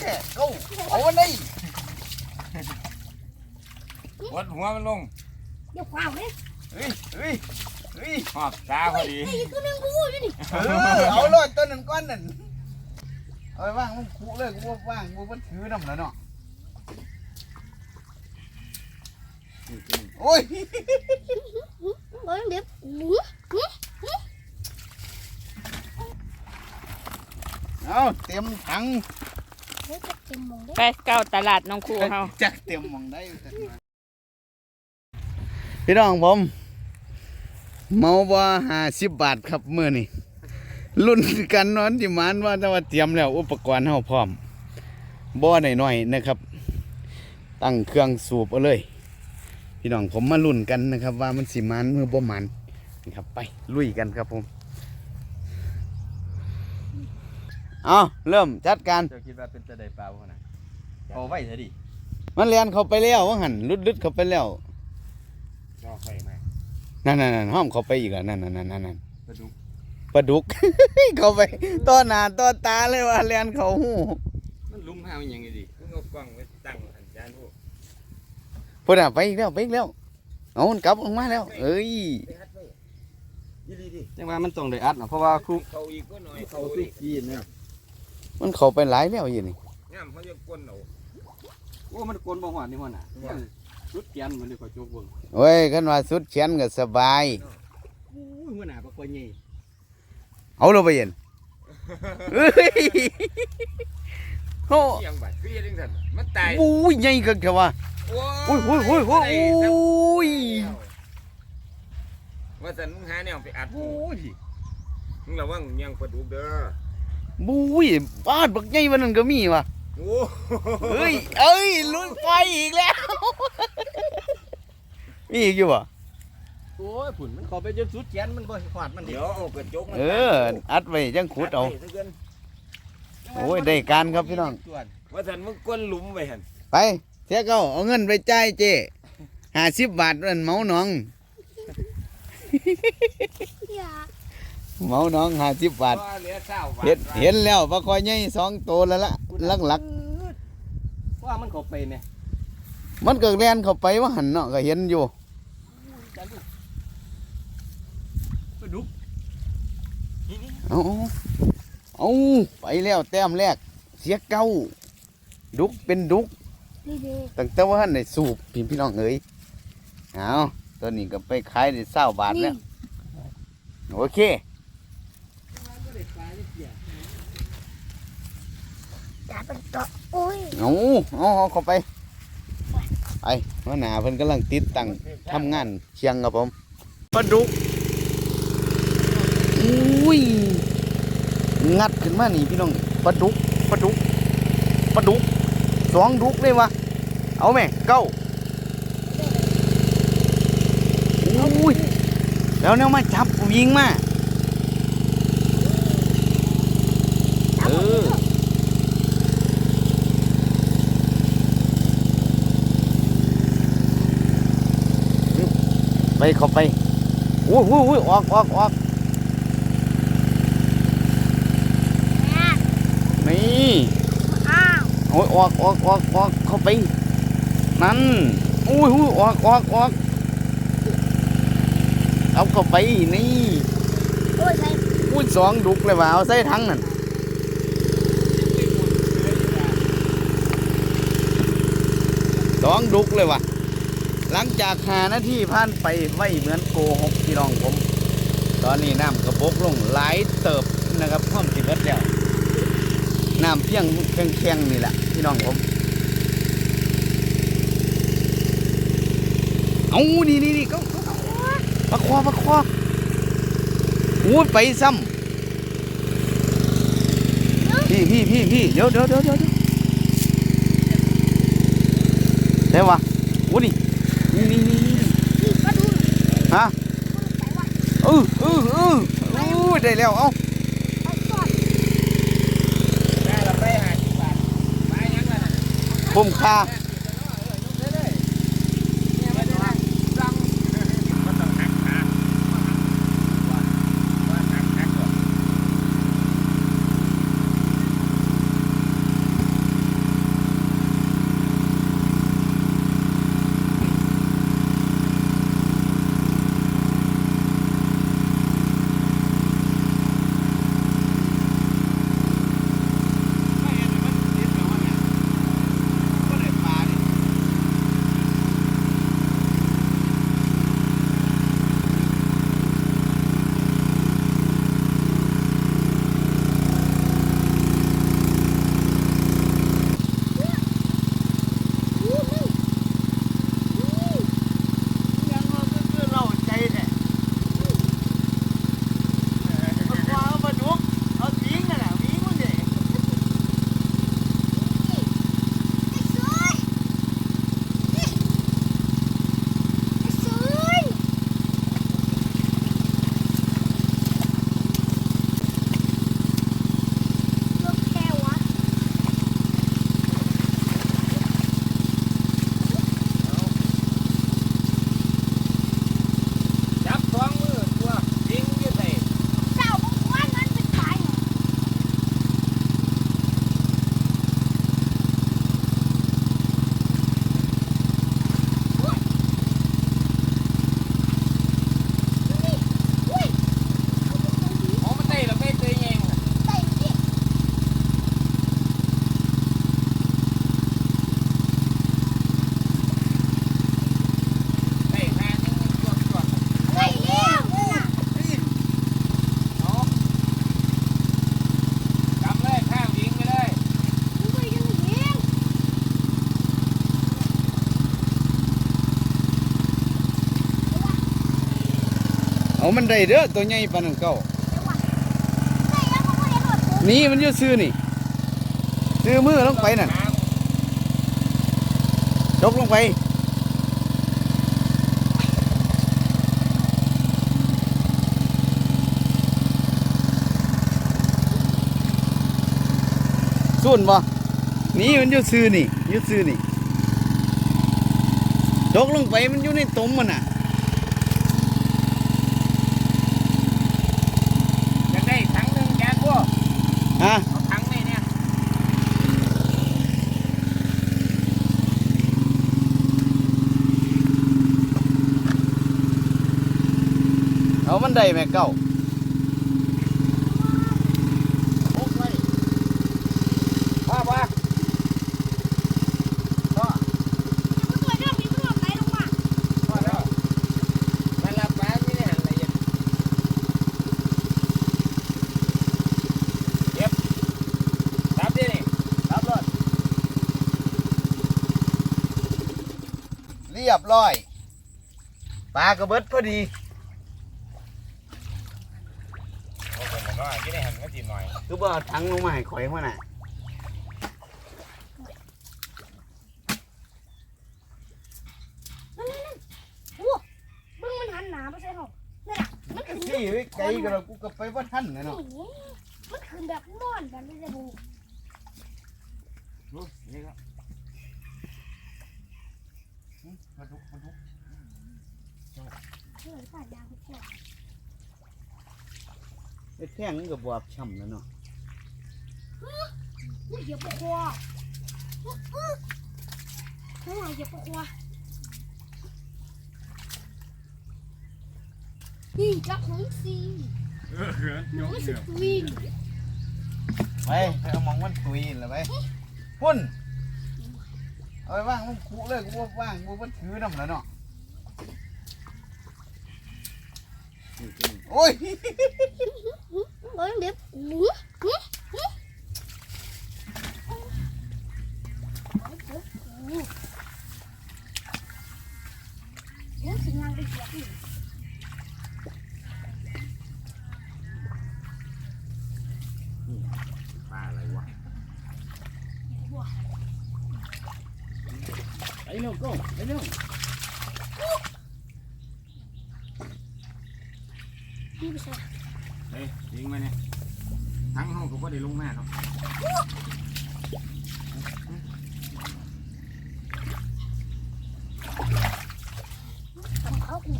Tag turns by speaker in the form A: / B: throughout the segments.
A: แท้เก้าเอาวันนี้
B: วัดหัวมันลง
C: เดี๋ยวขวางเลย
A: เฮ้ยเฮ้ยเฮ้ย
B: หอบตาพอดี
C: ไอ้ตัวนึงกูอยู่นี่
A: เออเอาเลยตัวหนึ่งก้อนนั่นเอาไปว่างมึงคุเลยกูว่าว่างกูมันถือน้ำแล้วเนาะโอ้ย
C: บ่ยังเด็บหมูหมู
A: เอาเตรียมถัง
C: เฮ้ยจะเต็มมองได้
D: ไปเก้าตลาดน้องครูเฮา
A: จักเตรียมมองได้พี่น้องผม เมาว่าห้าสิบบาทครับมื้อนี้รุ่นกันนอนที่หมานว่าจะว่าเตรียมแล้วอุปกรณ์เฮาพร้อมบ่หน่อยๆนะครับ ตั้งเครื่องสูบเอาเลย พี่น้องผมมาลุ้นกันนะครับ ว่ามันสิมันมือบ่มันนี่ครับ ไปลุยกันครับผม เอาเริ่มจัดการ
B: เจ้าคิดว่าเป็นจะได้ปลาบ่น่ะเอาไว้ซะดิ
A: มันเลียนเข้าไปแล้วว่าหันลุดลุดเข้าไปแล้ว
B: รอไฟมา
A: นั่นนั่นนั่นห้อมเข้าไปอีกแล้วนั่นนั่นนั่นนั่นนั่น
B: ปลาดุก
A: ปลาดุก เข้าไปต้อหน้าต้อตาเลยว่าเลียนเขาหู
B: มันลุมหามันยังไงดิมึงเอากล้องไว้ตั้งหันจานพวก
A: พุ่นอะไปอีกแล้วไปอีกแล้วเอามันกลับออกมาแล้ว เอ้ย
B: ไปฮัดไว้ยี่ดีดิ
E: จังว่ามันต้องได้อัดเนาะเพราะว่าครู
B: เขาอีกก็หน่อย
E: เขา
B: เขา
E: ทุ
B: ดิ
E: กยีนเนี่ย
A: มันเข้าไปหลายแล้วอยู่นี่
B: งามเขาจะก้นเอา
E: โอ้มันกลนบ่หวานนี่มันน่ะมันรุดเกียนมันเลยขอโจกเบิ่ง
A: โอ้ยกันว่าสุดเขียนก็สบาย
E: โอ้ยมื้อหน้าบ่ค่อยใหญ่
A: เอาเราไปเย็นเฮ้ยโอ้
B: เสียงบัดคือยังจังซั่นมันตาย
A: โอ้ยใหญ่กันแค่ว่า
B: โอ้
A: โอ้ยโอ้ยโอ้ยโอ้ยโอ้ย
B: ว่าสันมึงหาแนวไปอัดโอ้ยมึงระวังยังปลาดุกเด้อ
A: บุ้ยบ้านบักใหญ่วันนั้นก็มีว่ะ
B: โอ้
A: เฮ้ยเอ้ยลุยไฟอีกแล้ว มีอีกอยู่ป่ะ
E: โอ้ยผุ่นมันเข้าไปจนสุดเกียนมันบ่หวาดมันดิ
B: เดี๋ยวเอากระจกมา
A: เออ อัดไว้จังขุดเอา
B: ดไว้ซะกิน
A: โอ้ยได้การครับพี่น้อง
B: ว่าสันมึงก้นหลุมไปหัน
A: ไปเสียเก้าเอาเงินไปจ่ายเจ้ห้าสิบบาทนั่นเมาน้อง
C: อย่า
A: เมาน้องห้าสิบบาท
B: ว่าเหลือเศร้าบาท
A: เห็นเห็นแล้วปลาคอยใหญ่สองตัวแล้วละลักลัก
E: ว่ามันเข้าไปแม่
A: ๆมันเกิดแลนเข้าไปว่าหันเนาะก็เห็นอยู่
E: จันลูกปลาดุก
A: เอาเอาไปแล้วแต้มแรก เสียเก้า ดุกเป็นดุก
C: นี่เด้
A: ตั้งแต่ว่าในสูบพี่พี่น้องเอ้ยเอาตัวนี้ก็ไปขายได้เศร้าบาทแล้ว โอเค
C: อย่า เป็นตัวโอ้ย
A: เอาเอาเอาเข้าไปไปหัวหน้าเพิ่นกำลังติดตั้งทำงานเชียงครับผมปลาดุกอุ้ยงัดขึ้นมานี่พี่น้องปลาดุกปลาดุกปลาดุกสองดุกเลยวะเอาแม่เก้าอุ้ยแล้วเนี่ยมาจับยิงมาเออ ไปเข้าไปโอ้ยโอ้ยโอ้ยออกออกออก
C: แม่
A: นี่
C: อ้าว
A: โอ้ยออกออกออกออกเข้าไป นั่นโอ้ยโอ้ยออกออกออกเอาเข้าไปนี่
C: โอ้ยใส่
A: อุ้ยสองดุกเลยว่ะเอาใส่ทั้งนั่นสองดุกเลยว่ะ หลังจากหานาทีผ่านไปไม่เหมือนโกหกพี่น้องผม ตอนนี้น้ำกระบกลงหลายเติบนะครับพร้อมสิเบิดแล้วน้ำเพียงแข็งๆนี่แหละพี่น้องผมเอานี่นี่นี่ก็ปะคอปะคอโอ้ไปซ้ำพี่พี่พี่พี่เดี๋ยวเดี๋ยวเดี๋ยวเดี๋ยวเดี๋ยววะโอ้นี่ นี่นี่นี่นี่ฮะ
C: ใส่ว่า
A: เออเออเออโอ้ได้แล้วเอ้า
C: เอาก่
B: มันได้
A: เด้อตัวใหญ่ปานนั้นเก้า
C: ใส่แล้วเขานี่มั
A: นอยู่ซื้อนี่ซื้อมือลงไปนั่นยกลงไปส่วนบ่นี่มันอยู่ซื้อนี่อยู่ซื้อนี่ยกลงไปมันอยู่ในตุ่มมันน่ะ
B: อยากได้ถังหนึงแกนพวก
A: ฮะ
B: เอาถังนี่เนี่ย
A: เอามันได้แม่เก่า
B: พกไว้พ่อพ่อพ่อ
C: ตัวเรื่องนี้มันหลบไหลลงมา
B: พ่อแล้วมันรับปลาไม่ได้หันละเอียดเก็บจับดินี่จับรถ
A: เรียบร้อยปลากระเบิดพอดี
B: โอ้เป็นน้อยไม่ได้หันก็จีหน่อย
A: คือบ่เอาถังลงมาให้ข่อยมาน่ะ
C: โอ้มึงมันหันหนาไปใส่ห้องนี่นน่ะมันขึ้น
A: ซี่ไว้ไกลก็เรากูก็ไปว่าทันนะเนาะ
C: นี่มันขึ้นแบบม่อนแบบนี้เลยบู
B: รู้นี่ครับ
A: มาดุมาดุ
C: เชื่อป่ะยางเชื่อ
A: ไอ้แท่งมันก็บวบช้ำแล้วเนาะ
C: อุ้ยเหยียบปะคออื้ออื้อข้างหลังเหยียบปะคอนี่จับหงสี
B: เออเขิน
C: หนูสึกวิ่ง
A: ไปไปเอามองมันตุยเลยไปพุ่น เอาไปว่างมันคุเลยกูว่าว่างกูว่าถือน้ำแล้วเนาะโอ้ย
C: เฮ้ยเดี๋ยวอื้ออื้ออื้อเดี๋ยวสิงานไปเสียอีก
B: ปลาอะไรวะ
A: ไปเร็วก็ไปเร็ว
C: นี่ไปใส่
B: เฮ้ยยิงมาเนี่ยทั้งห้องก็บ่ได้ลงมาครับ
C: ตำข้าวกู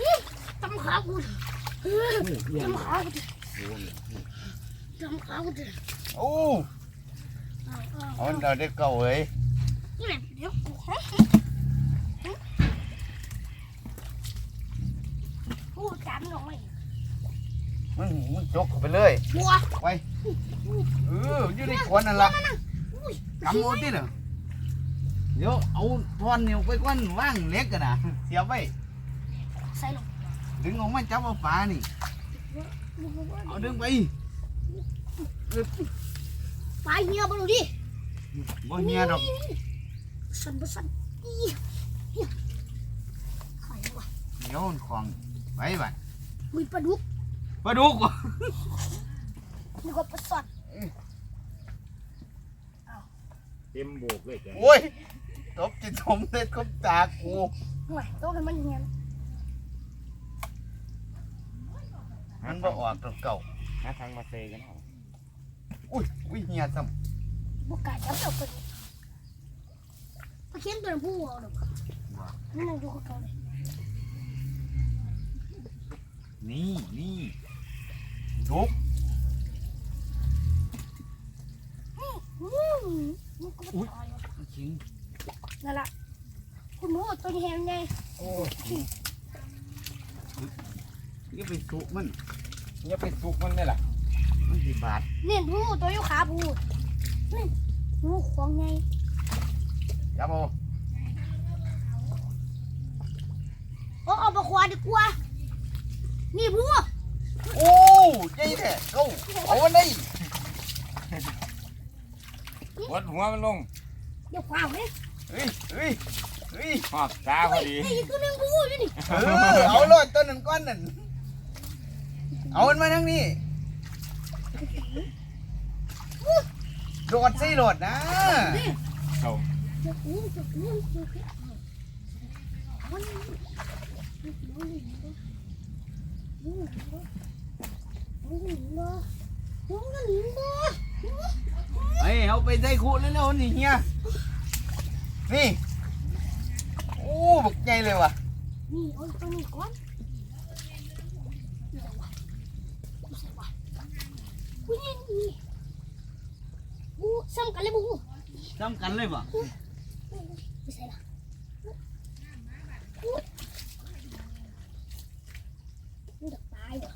C: อื้อตำข้าวกูเออตำข้าวกูตำข้าวกู
A: โอ้
C: เอาเอา
A: เอามันเอาได้เก่าเว้ย
C: นี่แหละเดี๋ยวกูขอพูดจำหน่อย
A: มันมันจกเข้าไปเลย
C: บัวไป
A: เอออยู่ในควนนั่นละกำโมติเด้อเดี๋ยวเอาทอนนิ้วไปก้อนว่างเล็กกันนะเสียบไว้
C: ใส่ลง
A: ดึงออกมาจับเอาปลานี่เอาดึงไป
C: ไปเหี่ยวมาดูดิ
A: บ่เฮียดอก
C: สั่นบ่สั่นอีเหี้ยไข่วะ
A: เดี๋ยวมันของไว้บัด
C: มีปลาดุก
A: ปลาดุก
C: มีก็ปลาสอด
B: เต็มโบกเลยแก
A: โอ้ยตบจิตสมเล็ดกับตากู
C: ห่วยต้องให้มันเหี่ยว
A: มันบ่ออกตัวเก่า
B: หาทางมาเซกันเอา
A: อุ้ยอุ้ยเฮียซ้
C: บ่กล้าจับเจ้าปลา ดุกปลาเค็มตัวนั้นผู้เอาดอกนี่นั่งดูเขาเขาเลยำ
A: นี่นี่ดุก
C: อืมมันก็บ่ตายว่ะ
A: จริง
C: นั่นล่ะคุณหมูตัวนี้แหงไง
A: โอ้ยนี่ไปสุมัน
B: อย่าไปสุกมันได้ล่ะ
A: มันสิบาท
C: นี่หมูตัวอยู่ขาผู้นี่หมูของไง
A: จับเอา
C: เอาเอาปลาควายดีกว่า นี่ผู้
A: โอ้ใหญ่แท้เก้าเอาวันนี้
B: วดหัวมันลง
C: เดี๋ยวขวางเลย
A: เฮ้ยเฮ้ยเฮ้ย
B: หอบตาพอดี
C: นี่ตัวนึงผู้อยู่นี่
A: เออเอาเลยตัวนั้นก้อนนั่นเอามันมาทั้งนี้โดดสิโดดนะ
B: เขา
C: จะอู้จะอู้จะอู้มันอู้อู้อู้อู้อู้
A: เฮ้ยเอา ไปใส่คูแล้วแล้วนี่เฮียนี่โอ้บักใหญ่เลยว่ะ
C: นี่เอาตัวนี้ก่อนอุ้ยนี่บูซ้ำกันเลยบู
A: จำกันเลยป่ะ
C: ไม่ใช่ละมันจะตายเหรอ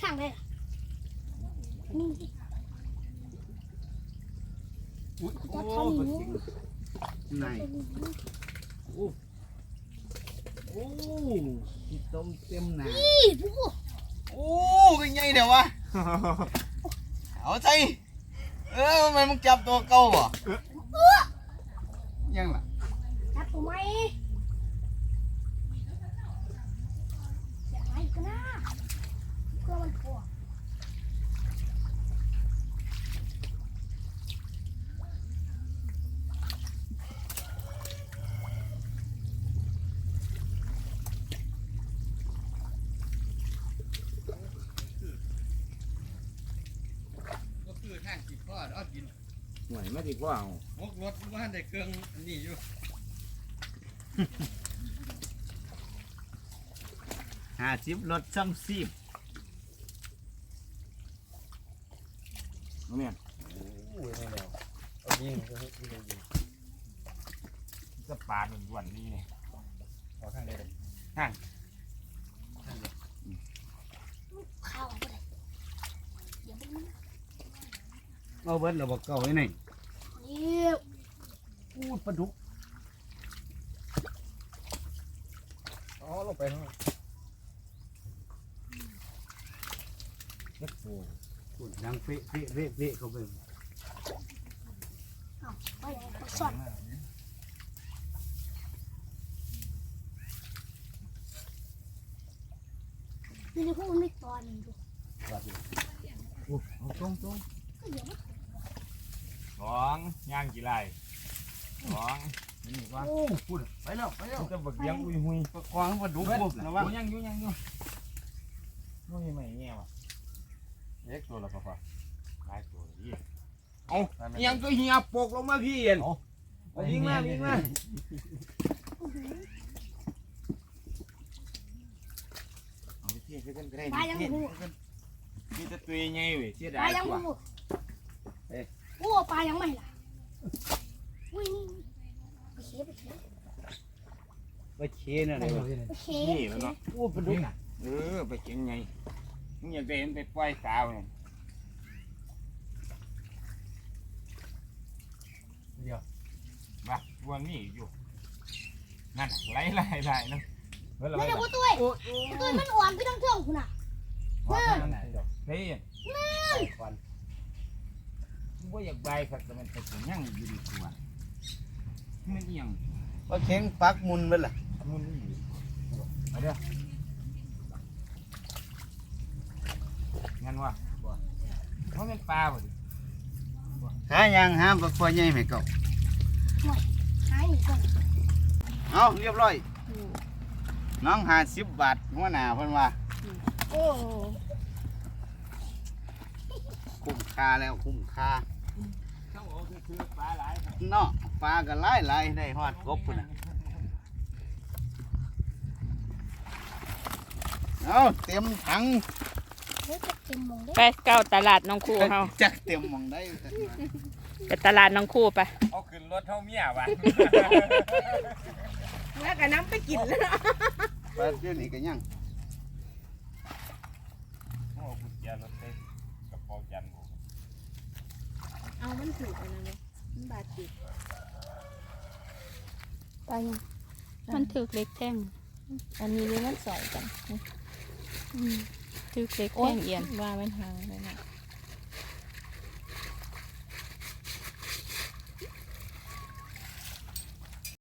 C: ข้างไหนล่ะนี่
A: อุ๊ย
C: จะ
A: โอ้
C: ทำ
A: บั
C: อ กย่าง
A: จริ
C: นี้
A: งไหนโอ้ต้มเต็มหนา
C: นี่บู
A: โอ้เป็นไงเดี๋ยววะเอาใจเออทำไมมึงจับตัวเก่าบ่ยังล่ะ
C: จับตัวไหมอย่าไปกันนะเพื่อมันพอ
A: ก็ คือทางจิบพ่อเอากิน
B: หน่วยไม่ดีกว่าเอา
A: มกรถว่าได้เครื่องอันนี้อยู่ห้าสิบรถซ้ำสิบ
B: เอาแม่น
E: เอายิงเอายิง
B: จะปาหนึ่งวันนี้เนี่ย
E: เอาข้างใดเลย
C: ข้าวอะไรเดี๋ยวมัน
A: เอาเบิดเราบอกเก่าไว้หน
C: เดี๋ยว
A: พูดปลาดุก
E: อ๋อลงไปข้างล่าง
B: เล็กโอ้
A: พูดดังเฟะเฟะเฟะเฟะเข้าไป
C: ไปไหนไปสอนนี่พวกมันไม่ตอนดู
A: โอ้เอาตรงตรง
C: ก็เดี๋ยวมัน
B: สองย่างกี่ไรสองนี่ว่า
A: โอ้พูดไปแล้วไปแล้ว
B: จะบักเลี้ยงอุ้ยหุย
A: ประคองปลาดุกปุ๊บนะ
B: ระ
A: ว่า
B: วังยังอยู่ยังอยู่นู่นยังไม่แง่ว่ะเล็กตัวละป่ะหลายตัวยี่เอายังก็เฮียปกลงมาพี่เอ็นเอาวิ่งมาวิ่งมาเอาไปเที่ยวกันก็ได้
C: ปลายังหู
B: มีแต่ตัวใหญ่เว้ยเสีย
C: ป
B: ดา
C: ลายยัง
B: ตัว
C: หู โอ้ปลายังไม่ล่ะอุ้ยนี่ไปเชฟไปเชฟ
A: ไปเชนอะไรวะ
C: ไปเช
B: นี่
C: ฟ
B: มันเนาะ
A: โอ้ปลาดุก
B: เออไปเก่งไงมึงอยากได้มันไปปล่อยสาวเนี่ย
E: เดียว
B: มาวันนี้อยู่นั่นไหลไหลไหลนะเฮ้ยเรา
C: ไม่
B: ไป
C: ได้กูตุ้ยตุ้ยมันอ่อนไปทั้งเท่งคุณอะ
E: ขอข้างไหนเดี๋ยว
B: เฮ้ย
E: ควัน
B: มึงว่าอยากใบครับแต่มันไปถึงยังอยู่ดีกว่ามันเอียง
A: ปลาเข็งปักมุนไปล่ะ
B: มันนี่อยู่เอาเด้องั้นวะเพราะมันปลาบ่ดิ
A: หายังหาปลาควายใหญ่ไหมเก่า
C: หายหนีก่อน
A: เอาเรียบร้อย น้องหาสิบบาทหัวหน้าเพิ่นว่า
D: โอ้
A: คุ้มค่าแล้วคุ้มค่า
B: เขาบอกคือคือปลาหลายครับ
A: เนาะปลาก็หลายหลายได้ฮอดกบพุ่นน่ะเอาเต็มถัง
C: เฮ้ยจะเต็มมองได้
D: ไปเก้าตลาดน้องคู่เฮา
A: จักเต็มหมองได้ซั่นว่า
D: ไปตลาดน้องคู่ไป
B: เอาขึ้นรถเท่าเมียวะ
D: แล้วก็น้ำไปกินแล้ว
A: ปลาเดี๋ยวนี้ก็ยัง
B: โอ้กุญแจรถเต้กระเป๋าจันทร์
D: เอามันถูกอันนั้นเลยมันบาดจิต
C: ไปยัง
D: มันถือเล็กแท่ง
C: อันนี้นี่มันสอยกัน
D: ถือเล็กแท่งเอียนว่ามันหางเลยนะ